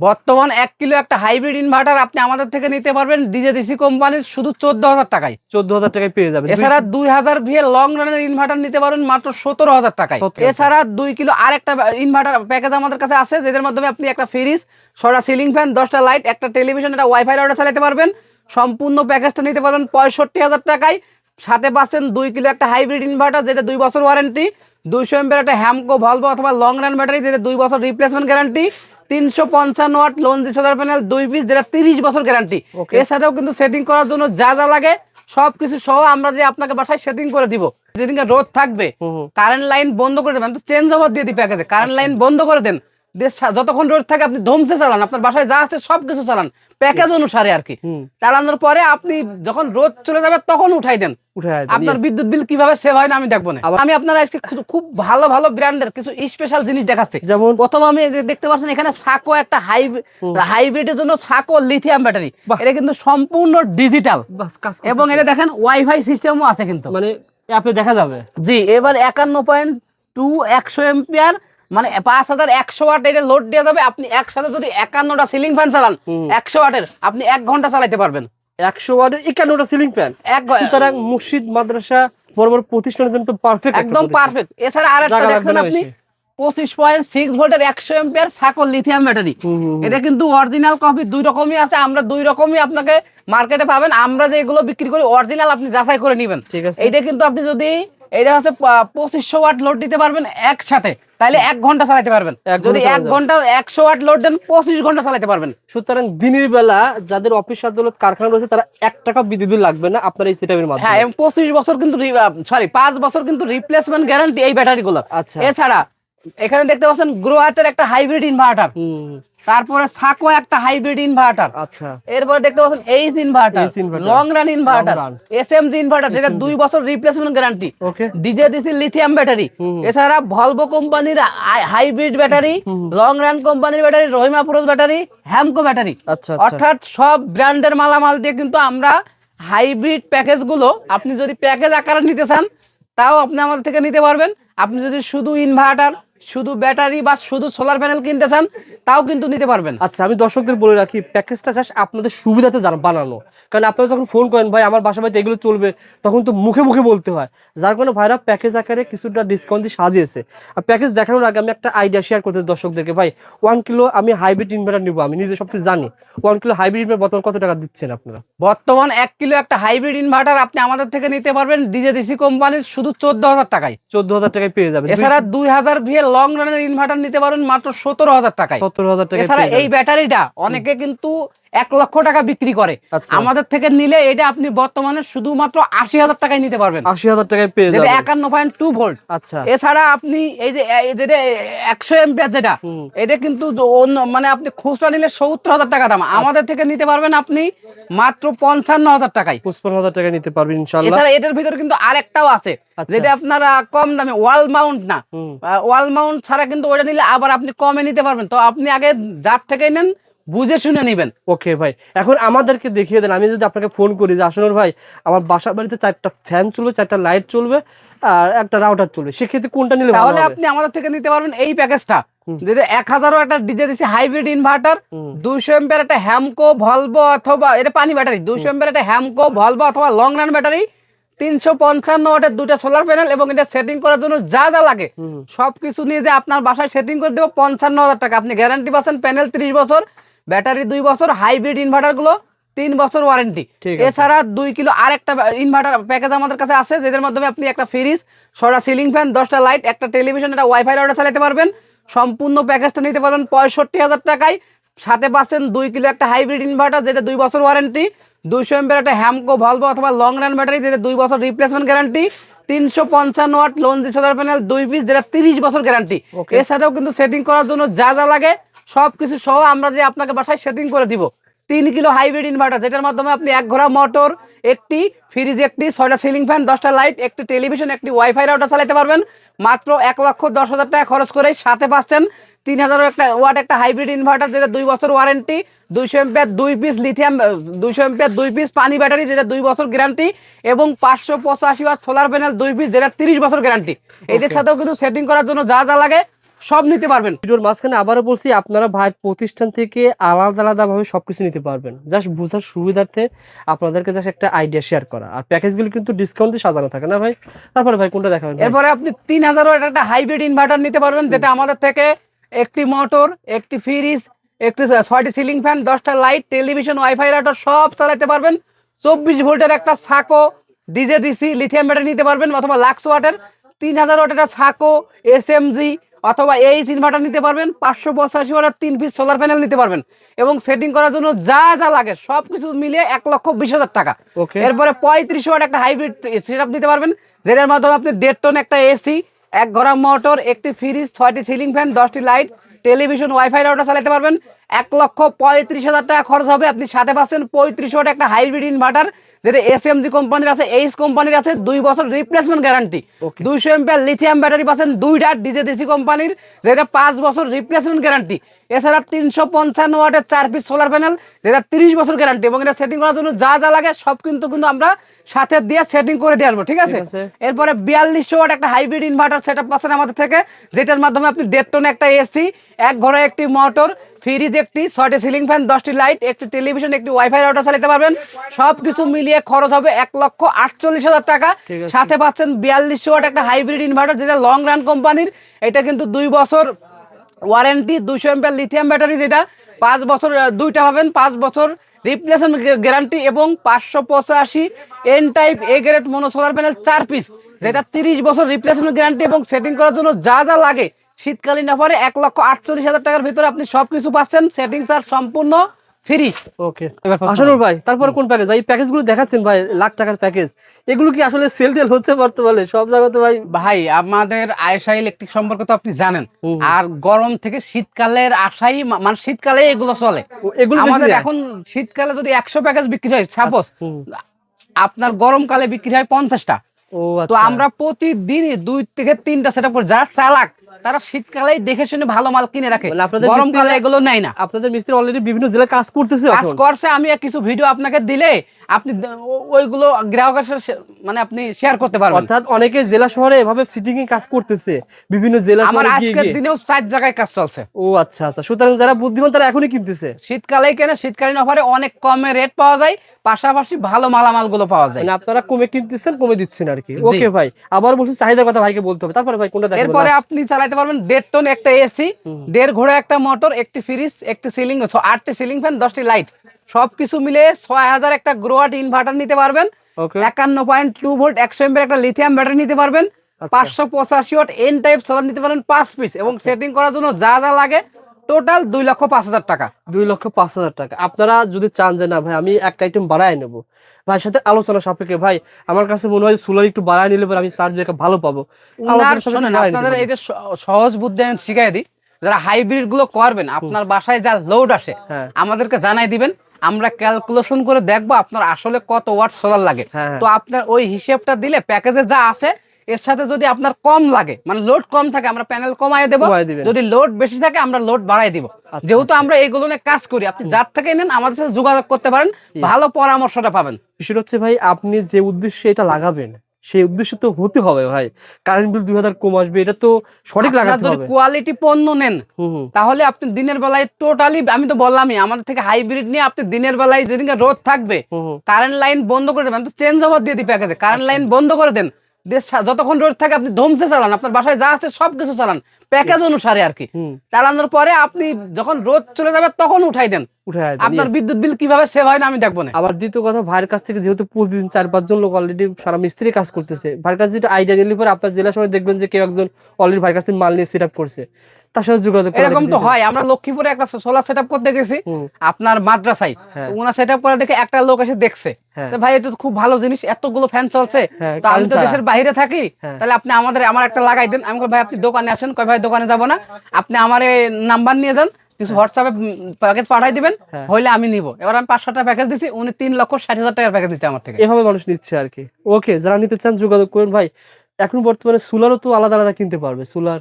বর্তমান এক কিলো একটা হাইব্রিড ইনভার্টার আপনি আমাদের থেকে নিতে পারবেন ডিজেডিসি কোম্পানির শুধু চোদ্দ হাজার টাকায়। চোদ্দ হাজার টাকায় পেয়ে যাবেন। এছাড়া দুই হাজার ভিএ লং রানের ইনভার্টার নিতে পারবেন মাত্র সতেরো হাজার টাকায় এছাড়া দুই কিলো আর একটা ইনভার্টার প্যাকেজ আমাদের কাছে আছে যেটার মাধ্যমে আপনি একটা ফ্রিজ ছটা সিলিং ফ্যান দশটা লাইট একটা টেলিভিশন একটা ওয়াইফাই রাউটার চালাতে পারবেন। সম্পূর্ণ প্যাকেজটা নিতে পারবেন পঁয়ষট্টি হাজার টাকায়। সাথে পাচ্ছেন দুই কিলো একটা হাইব্রিড ইনভার্টার যেটা দুই বছর ওয়ারেন্টি দুইশো এমপের একটা হ্যামকো ভলভো অথবা লং রান ব্যাটারি যেটা দুই বছর রিপ্লেসমেন্ট গ্যারান্টি তিনশো পঞ্চান্ন ওয়াট লঞ্জি সোলার প্যানেল দুই পিস যেটা তিরিশ বছর গ্যারান্টি এছাড়াও কিন্তু সেটিং করার জন্য যা যা লাগে সব কিছু সহ আমরা যে আপনাকে বাসায় সেটিং করে দিব। যেদিনকে রোদ থাকবে। কারেন্ট লাইন বন্ধ করে দেবেন। তো চেঞ্জ ওভার দিয়ে দিই প্যাকেজে কারেন্ট লাইন বন্ধ করে দেন। সা- যতক্ষণ রোদ থাকে আপনি ধমসে চালান আপনার বাসায় যা আছে সব কিছু চালান প্যাকেজ অনুসারে আর কি। চালানোর পরে আপনি যখন রোদ চলে যাবে তখন উঠাই দেন। আপনার বিদ্যুৎ বিল কীভাবে সেভ হয় না আমি দেখব না। আমি আপনার আজকে খুব ভালো ভালো ব্র্যান্ডের কিছু স্পেশাল জিনিস দেখাচ্ছি। যেমন? প্রথম আমি দেখতে পাচ্ছেন এখানে সাকো একটা হাই হুম। হাইব্রিডের জন্য সাকো লিথিয়াম ব্যাটারি এটা কিন্তু সম্পূর্ণ ডিজিটাল এবং এটা দেখেন ওয়াইফাই সিস্টেমও আছে কিন্তু। মানে অ্যাপে দেখা যাবে। জি এবার একান্ন পয়েন্ট টু একশো এম্পিয়ার মানে পাঁচ হাজার একশো ওয়াট এটা লোড দেওয়া যাবে আপনি একসাথে যদি একান্নটা সিলিং ফ্যান চালান একশো ওয়াটের আপনি এক ঘণ্টা চালাইতে পারবেন। একশো ওয়ার্ডের একান্নটা সিলিং ফ্যান সুতরাং মসজিদ মাদ্রাসা বড় বড় প্রতিষ্ঠানের জন্য তো পারফেক্ট একদম পারফেক্ট এছাড়া আর একটা জায়গা লাগবে দেখছেন না আপনি পঁচিশ পয়েন্ট সিক্স ভোল্টের একশো এম্পিয়ার সাকল লিথিয়াম ব্যাটারি এটা কিন্তু অরিজিনাল কপি দুই রকমই আছে আমরা দুই রকমই আপনাকে মার্কেটে পাবেন। আমরা যে এগুলো বিক্রি করি অরিজিনাল আপনি যাচাই করে নেবেন। ঠিক আছে। এইটা কিন্তু আপনি যদি এটা হচ্ছে পঁচিশশো ওয়াট লোড দিতে পারবেন একসাথে। তাহলে এক ঘণ্টা চালাতে পারবেন। যদি এক ঘণ্টা একশো ওয়াট লোড দেন পঁচিশ ঘণ্টা চালাতে পারবেন। সুতরাং দিনের বেলা যাদের অফিস আদালত কারখানা রয়েছে তারা এক টাকা বিদ্যুৎ বিল লাগবে না আপনার এই সেটআপের হ্যাঁ মাধ্যমে এবং পঁচিশ বছর কিন্তু সরি পাঁচ বছর কিন্তু রিপ্লেসমেন্ট গ্যারান্টি এই ব্যাটারি গুলো। আচ্ছা। এছাড়া এখানে দেখতে পাচ্ছেন গ্রোহাটের একটা হাইব্রিড ইনভার্টার তারপরে সাকো একটা হাইব্রিড ইনভার্টার আচ্ছা। এরপরে দেখতে পাচ্ছেন H inverter long run inverter SMG inverter যেটা দুই বছর রিপ্লেসমেন্ট গ্যারান্টি ওকে ডিজেডিসি লিথিয়াম ব্যাটারি এছাড়া ভলভো কোম্পানির হাইব্রিড ব্যাটারি লং রান কোম্পানির ব্যাটারি রহিমা পুরুষ ব্যাটারি হ্যামকো ব্যাটারি আচ্ছা আচ্ছা। অর্থাৎ সব ব্র্যান্ডের মালামাল দিয়ে কিন্তু আমরা হাইব্রিড প্যাকেজগুলো আপনি যদি প্যাকেজ আকারে নিতে চান তাও আপনি আমাদের থেকে নিতে পারবেন। আপনি যদি শুধু ইনভার্টার শুধু ব্যাটারি বা শুধু সোলার প্যানেল কিনতে চান তাও কিন্তু নিতে পারবেন। আচ্ছা আমি দর্শকদের বলে রাখি প্যাকেজটা চাষ আপনাদের সুবিধাতে বানানো। কারণ আপনারা যখন ফোন করেন ভাই আমার বাসা বাড়িতে এগুলো চলবে তখন তো মুখে মুখে বলতে হয়। যার কারণে ভাইরা প্যাকেজ আকারে কিছুটা ডিসকাউন্ট দিয়ে সাজিয়েছে। আর প্যাকেজ দেখানোর আগে আমি একটা আইডিয়া শেয়ার করতে দর্শকদেরকে। ভাই ওয়ান কিলো আমি হাইব্রিড ইনভার্টার নিবো আমি নিজে সব কিছু জানি। ওয়ান কিলো হাইব্রিড ইনভার্টার বর্তমান কত টাকা দিচ্ছেন আপনারা? বর্তমান এক কিলো একটা হাইব্রিড ইনভার্টার আপনি আমাদের থেকে নিতে পারবেন ডিজেডিসি কোম্পানির শুধু চোদ্দ হাজার টাকায়। চোদ্দ হাজার টাকায় পেয়ে যাবেন। এছাড়া দুই হাজার ভিএ লং রানের ইনভার্টার নিতে পারেন মাত্র সতেরো হাজার টাকায়। সত্তর হাজার টাকা এছাড়া এই ব্যাটারিটা অনেকে কিন্তু এক লক্ষ টাকা বিক্রি করে। আচ্ছা। আমাদের থেকে নিলে এটা আপনি বর্তমানে শুধুমাত্র আশি হাজার টাকায় নিতে পারবেন। আশি হাজার টাকায় পেয়ে যাবেন। একান্ন পয়েন্ট টু ভোল্ট আচ্ছা। এছাড়া আপনি এই যে যেটা একশো এম্পিয়ার যেটা এটা কিন্তু অন্য মানে আপনি খুচরা নিলে সত্তর হাজার টাকা দাম। আমাদের থেকে নিতে পারবেন আপনি মাত্র পঞ্চান্ন হাজার টাকায়। পঁচপান্ন হাজার টাকায় নিতে পারবেন ইনশাল্লাহ এছাড়া এটার ভিতরে কিন্তু আরেকটাও আছে আচ্ছা। যেটা আপনার কম দামে ওয়াল মাউন্ট না। ওয়াল মাউন্ট ছাড়া কিন্তু ওটা নিলে আবার আপনি কমে নিতে পারবেন। তো আপনি আগে যার থেকে নেন বুঝে শুনে নেবেন। ওকে ভাই এখন আমাদেরকে দেখিয়ে দেন। আমি যদি আপনাকে ফোন করি যে আসনুর ভাই আমার বাসা বাড়িতে চারটা ফ্যান চলবে চারটা লাইট চলবে আর একটা রাউটার চলবে সেক্ষেত্রে কোনটা নিলে তাহলে আপনি আমাদের থেকে নিতে পারবেন এই প্যাকেজটা যেটা এক হাজারও একটা ডিজে দিচ্ছে হাইব্রিড ইনভার্টার হুম, দুইশো এম্পিয়ার একটা হ্যামকো ভলভো অথবা এটা পানি ব্যাটারি দুইশো এম্পিয়ার একটা হ্যামকো ভলভো অথবা লং রান ব্যাটারি তিনশো পঞ্চান্ন ওয়াটের দুটা সোলার প্যানেল এবং এটা সেটিং করার জন্য যা যা লাগে সবকিছু নিয়ে যে আপনার বাসায় সেটিং করে দেবো পঞ্চান্ন হাজার টাকা। আপনি গ্যারান্টি পাচ্ছেন প্যানেল ত্রিশ বছর ব্যাটারি দুই বছর হাইব্রিড ইনভার্টারগুলো তিন বছর ওয়ারেন্টি এছাড়া দুই কিলো আরেকটা ইনভার্টার প্যাকেজ আমাদের কাছে আছে যেটার মাধ্যমে আপনি একটা ফ্রিজ ছটা সিলিং ফ্যান দশটা লাইট একটা টেলিভিশন একটা ওয়াইফাই অর্ডার চালাতে পারবেন। সম্পূর্ণ প্যাকেজটা নিতে পারবেন পঁয়ষট্টি হাজার টাকায়। সাথে পাচ্ছেন দুই কিলো একটা হাইব্রিড ইনভার্টার যেটা দুই বছর ওয়ারেন্টি দুইশো এম্পের একটা হ্যামকো ভলভো অথবা লং রান ব্যাটারি যেটা দুই বছর রিপ্লেসমেন্ট গ্যারান্টি তিনশো পঞ্চান্ন ওয়াট লঞ্জি সোলার প্যানেল দুই পিস যেটা তিরিশ বছর গ্যারান্টি. এছাড়াও কিন্তু সেটিং করার জন্য যা যা লাগে সব কিছু সহ আমরা যে আপনাকে বাসায় সেটিং করে দিব তিন কিলো হাইব্রিড ইনভার্টার যেটার মাধ্যমে আপনি এক ঘোড়া মোটর একটি ফ্রিজ একটি ছয়টা সিলিং ফ্যান দশটা লাইট একটি টেলিভিশন একটি ওয়াইফাই রাউটার চালাতে পারবেন। মাত্র এক লক্ষ দশ হাজার টাকা খরচ করে সাথে পাচ্ছেন তিন হাজার একটা ওয়াট একটা হাইব্রিড ইনভার্টার যেটা দুই বছর ওয়ারেন্টি দুইশো এম্পিয়ার দুই পিস লিথিয়াম দুইশো এম্পিয়ার দুই পিস পানি ব্যাটারি যেটা দুই বছর গ্যারান্টি এবং পাঁচশো পঁচাশি ওয়াট সোলার প্যানেল দুই পিস যেটা তিরিশ বছর গ্যারান্টি এদের সাথেও কিন্তু সেটিং করার জন্য যা যা লাগে সব নিতে পারবেন। ভিডিওর মাঝখানে আবারও বলছি আপনারা ভাই প্রতিষ্ঠান থেকে আলাদা আলাদা ভাবে সবকিছু নিতে পারবেন। জাস্ট বোঝার সুবিধার্থে আপনাদেরকে জাস্ট একটা আইডিয়া শেয়ার করা। আর প্যাকেজগুলো কিন্তু ডিসকাউন্টে সাজানো থাকে না ভাই? তারপরে ভাই কোনটা দেখাবেন এরপরে আপনি তিন হাজার ওয়াট একটা হাইব্রিড ইনভার্টার নিতে পারবেন যেটা আমাদের থেকে একটি মোটর একটি ফ্রিজ একটি ছয়টি সিলিং ফ্যান দশটা লাইট টেলিভিশন ওয়াইফাই রাউটার সব চালাতে পারবেন। চব্বিশ ভোল্টের একটা সাকো ডিজে ডিসি লিথিয়াম ব্যাটারি নিতে পারবেন অথবা লাক্স ওয়াটের তিন হাজার ওয়াটের সাকো এসএমজি অথবা এইচ ইনভার্টার নিতে পারবেন পাঁচশো পঁচাশি ওয়াটের তিন পিস সোলার প্যানেল নিতে পারবেন। এবং সেটিং করার জন্য যা যা লাগে সব কিছু মিলিয়ে এক লক্ষ বিশ হাজার টাকা। এরপরে পঁয়ত্রিশ ওয়াট একটা হাইব্রিড সেটআপ নিতে পারবেন যেটার মাধ্যমে আপনি দেড় টন একটা এসি এক গরম মোটর একটি ফ্রিজ ছয়টি সিলিং ফ্যান দশটি লাইট টেলিভিশন ওয়াইফাই রাউটার চালাতে পারবেন। এক লক্ষ পঁয়ত্রিশ হাজার টাকা খরচ হবে আপনি সাথে পাচ্ছেন পঁয়ত্রিশ ওয়াট একটা হাইব্রিড ইনভার্টার যেটা এসএমজি কোম্পানির আছে এইচ কোম্পানির আছে দুই বছর রিপ্লেসমেন্ট গ্যারান্টি. দুইশো এমপিআর লিথিয়াম ব্যাটারি পাচ্ছেন দুইটা ডিজে ডিসি কোম্পানির যেটা পাঁচ বছর রিপ্লেসমেন্ট গ্যারান্টি এছাড়া তিনশো পঞ্চান্ন ওয়াটের চার পিস সোলার প্যানেল যেটা তিরিশ বছর গ্যারান্টি এবং এটা সেটিং করার জন্য যা যা লাগে সব কিন্তু কিন্তু আমরা সাথে দিয়ে সেটিং করে দিয়ে আসব ঠিক আছে ঠিক আছে। এরপরে বিয়াল্লিশশো ওয়াট একটা হাইব্রিড ইনভার্টার সেট আপ পাচ্ছেন আমাদের থেকে যেটার মাধ্যমে আপনি দেড় টন একটা এসি এক ঘরে একটি মোটর ফ্রিজ একটি ছয়টি সিলিং ফ্যান দশটি লাইট একটি টেলিভিশন একটি ওয়াইফাই রাউটার চালাতে পারবেন। সব কিছু মিলিয়ে খরচ হবে এক লক্ষ আটচল্লিশ হাজার টাকা। সাথে পাচ্ছেন বিয়াল্লিশশো ওয়াট একটা হাইব্রিড ইনভার্টার যেটা লং রান কোম্পানির এটা কিন্তু দুই বছর ওয়ারেন্টি দুশো এমপিআর লিথিয়াম ব্যাটারি যেটা। পাঁচ বছর দুইটা পাবেন পাঁচ বছর রিপ্লেসমেন্ট গ্যারান্টি এবং পাঁচশো পঁচাশি N type A grade mono solar panel চার পিস যেটা তিরিশ বছর রিপ্লেসমেন্ট গ্যারান্টি এবং সেটিং করার জন্য যা যা লাগে শীতকালীন অফারে এক লক্ষ আটচল্লিশ হাজার টাকার ভিতরে আপনি সবকিছু পাচ্ছেন সেটিং চার্জ সম্পূর্ণ ফ্রি ওকে আসানুর ভাই তারপরে কোন প্যাকেজ ভাই প্যাকেজগুলো দেখাচ্ছেন ভাই লাখ টাকার প্যাকেজ এগুলো কি আসলে সেল টেল হচ্ছে বর্তমানে? সব জায়গাতে ভাই ভাই আমাদের আয়সা ইলেকট্রিক সম্পর্কে তো আপনি জানেন। আর গরম থেকে শীতকালের আশাই মানে শীতকালে এগুলো চলে। এগুলো আমাদের এখন শীতকালে যদি একশো প্যাকেজ বিক্রি হয় সাপোজ আপনার গরমকালে বিক্রি হয় পঞ্চাশটা। তো আচ্ছা। আমরা প্রতিদিনই দুই থেকে তিনটা সেট করে। যারা চালাক তারা শীতকালে দেখে শুনে ভালো মাল কিনে রাখে। গরমকালে এগুলো নেয় না। আপনাদের মিস্ত্রি অলরেডি বিভিন্ন জেলায় কাজ করতেছে কাজ করছে আমি কিছু ভিডিও আপনাকে দিলে আপনি ওইগুলো গ্রাহকের সাথে মানে আপনি শেয়ার করতে পারবেন। অর্থাৎ অনেকে জেলা শহরে এভাবে সিটিং এ কাজ করতেছে বিভিন্ন জেলা শহরে গিয়ে আজকের দিনেও চার জায়গায় কাজ চলছে। ও আচ্ছা আচ্ছা। সুতরাং যারা বুদ্ধিমান তারা এখনই কিনতেছে। শীতকালে কেনে শীতকালীন অফারে অনেক কমে রেট পাওয়া যায় পাশাপাশি ভালো মালামালগুলো পাওয়া যায়। মানে আপনারা কমে কিনতেছেন কমে দিচ্ছেন আর কি। ওকে ভাই। আবার বলছি চাহিদার কথা ভাইকে বলতে হবে। তারপরে ভাই কোনটা দেখাবেন এরপরে? আপনি চালাতে পারবেন দেড় টন একটা এসি দেড় ঘোড়া একটা মোটর একটি ফ্রিজ একটি সিলিং আটটি সিলিং ফ্যান দশটি লাইট সবকিছু মিলে ছয় হাজার একটা গ্রোয়াট ইনভার্টার নিতে পারবেন। একান্ন পয়েন্ট টু ভোল্ট একশো এমপের একটা লিথিয়াম ব্যাটারি নিতে পারবেন। আচ্ছা। পাঁচশো পঁচাশি ওয়াট এন টাইপ সোলার নিতে পারবেন পাঁচ পিস এবং সেটিং করার জন্য যা যা লাগে টোটাল দুই লক্ষ পাঁচ হাজার টাকা। দুই লক্ষ পাঁচ হাজার টাকা। আপনারা যদি চান যে না ভাই আমি একটা আইটেম বাড়ায় নেব। ভাই সাথে আলোচনা সাপেক্ষে ভাই আমার কাছে মনে হয় সোলার একটু বাড়ায় নিলে পরে আমি চার্জ ভালো পাবো। আপনাদের এটা সহজ বুদ্ধি আমি শিখাই দিই। যারা হাইব্রিডগুলো করবেন আপনার বাসায় যা লোড আসে হ্যাঁ। আমাদেরকে জানাই দিবেন। আমরা ক্যালকুলেশন করে দেখব আপনার আসলে কত ওয়াট সোলার লাগে। হ্যাঁ হ্যাঁ। তো আপনার ওই হিসেবটা দিলে প্যাকেজে যা আছে এর সাথে যদি আপনার কম লাগে মানে লোড কম থাকে আমরা প্যানেল কমায় দেবো। যদি লোড বেশি থাকে আমরা লোড বাড়াই দিব। আচ্ছা, যেহেতু আচ্ছা। আমরা এগুলো নিয়ে কাজ করি আপনি যার থেকে নেন আমাদের সাথে যোগাযোগ করতে পারেন ভালো পরামর্শটা পাবেন। বিষয়টা হচ্ছে ভাই আপনি যে উদ্দেশ্যে এটা লাগাবেন সেই উদ্দেশ্য তো হতে হবে ভাই। কারেন্ট বিল দুই হাজার কম আসবে এটা তো সঠিক লাগাতে হবে। কোয়ালিটি পণ্য নেন তাহলে আপনি দিনের বেলায় টোটালি আমি তো বললামই আমাদের থেকে হাইব্রিড নিয়ে আপনি দিনের বেলায় যেদিনকে রোদ থাকবে। কারেন্ট লাইন বন্ধ করে দেবেন। তো চেঞ্জ ওভার দিয়ে দিই প্যাকেজে কারেন্ট লাইন বন্ধ করে দেন। দেশ যতক্ষণ রোড থাকে আপনি ধমসে চালান আপনার বাসায় যা আছে সব কিছু চালান প্যাকেজ অনুসারে আর কি। চালানোর পরে আপনি যখন রোদ চলে যাবে তখন উঠাই দেন। আপনার বিদ্যুৎ বিল কীভাবে সেভ হয় না আমি দেখব না। আবার দ্বিতীয় কথা ভাইয়ের কাছ থেকে যেহেতু প্রতিদিন চার পাঁচজন লোক অলরেডি সারা মিস্ত্রি কাজ করতেছে ভাইয়ের কাছে যেটা আইডিয়া নিলে পরে আপনার জেলা সময় দেখবেন যে কেউ একজন অলরেডি ভাইয়ের কাছ থেকে মাল নিয়ে সেট আপ করছে। তার সাথে যোগাযোগ এরকম তো হয় আমরা লক্ষ্মীপুরে একটা সোলার সেট করতে গেছি আপনার মাদ্রাসায়। হ্যাঁ। ওনার সেট করে দেখে একটা লোক এসে দেখছে। হ্যাঁ। ভাই এটা খুব ভালো জিনিস এতগুলো ফ্যান চলছে। হ্যাঁ, তো আমি তো দেশের বাইরে থাকি। তাহলে আপনি আমাদের আমার একটা লাগাই দেন। আমি ভাই আপনি দোকানে আসেন। কয় ভাই দোকানে যাব না। আপনি আমার নাম্বার নিয়ে যান কিছু হোয়াটসঅ্যাপে প্যাকেজ পাঠাই দিবেন। হইলে আমি নিব। এবার আমি পাঁচশো টাকা প্যাকেজ দিছি উনি তিন লক্ষ ষাট হাজার টাকার প্যাকেজ দিচ্ছে আমার থেকে। এভাবে মানুষ নিচ্ছে আর কি। ওকে যারা নিতে চান যোগাযোগ করুন। ভাই এখন বর্তমানে সোলারও তো আলাদা আলাদা কিনতে পারবে। সোলার